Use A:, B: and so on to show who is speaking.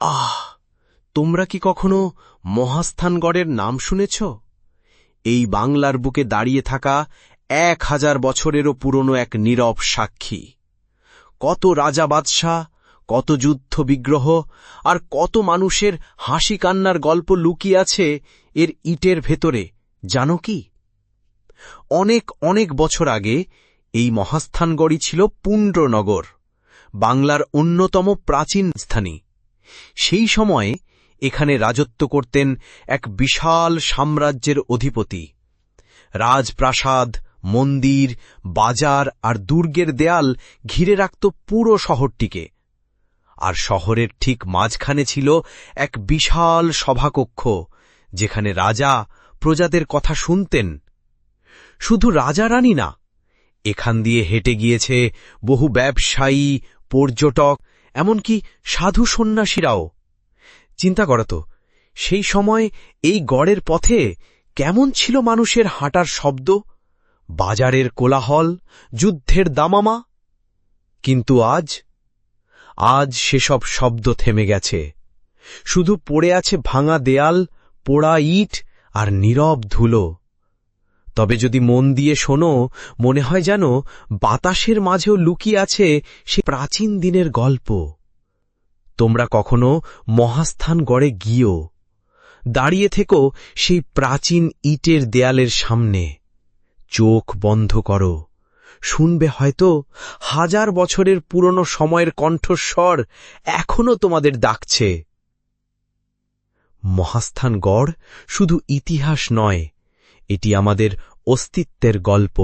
A: আহ, তোমরা কি কখনো মহাস্থানগড়ের নাম শুনেছ? এই বাংলার বুকে দাঁড়িয়ে থাকা এক হাজার বছরেরও পুরনো এক নীরব সাক্ষী। কত রাজা বাদশাহ, কত যুদ্ধ বিগ্রহ, আর কত মানুষের হাসি কান্নার গল্প লুকিয়ে আছে এর ইটের ভেতরে, জানো কি? অনেক অনেক বছর আগে এই মহাস্থানগড়ই ছিল পুণ্ড্রনগর বাংলার অন্যতম প্রাচীন স্থানী। সেই সময়ে এখানে রাজত্ব করতেন এক বিশাল সাম্রাজ্যের অধিপতি। রাজপ্রাসাদ, মন্দির, বাজার আর দুর্গের দেয়াল ঘিরে রাখত পুরো শহরটিকে। আর শহরের ঠিক মাঝখানে ছিল এক বিশাল সভাকক্ষ, যেখানে রাজা প্রজাদের কথা শুনতেন। শুধু রাজা রানী না, এখান দিয়ে হেঁটে গিয়েছে বহু ব্যবসায়ী, পর্যটক এমনকি সাধু সন্ন্যাসীরাও। চিন্তা করো তো, সেই সময় এই গড়ের পথে কেমন ছিল মানুষের হাঁটার শব্দ? বাজারের কোলাহল, যুদ্ধের দামামা। কিন্তু আজ আজ সেসব শব্দ থেমে গেছে। শুধু পড়ে আছে ভাঙা দেয়াল, পোড়া ইট আর নীরব ধুলো। তবে যদি মন দিয়ে শোনো, মনে হয় যেন বাতাসের মাঝেও লুকিয়ে আছে সে প্রাচীন দিনের গল্প। তোমরা কখনো মহাস্থান গড়ে গিয়েও দাঁড়িয়ে থেকো সেই প্রাচীন ইটের দেয়ালের সামনে। চোখ বন্ধ করো। শুনবে হয়তো হাজার বছরের পুরনো সময়ের কণ্ঠস্বর এখনও তোমাদের ডাকছে। মহাস্থানগড় শুধু ইতিহাস নয় এটি আমাদের অস্তিত্বের গল্প।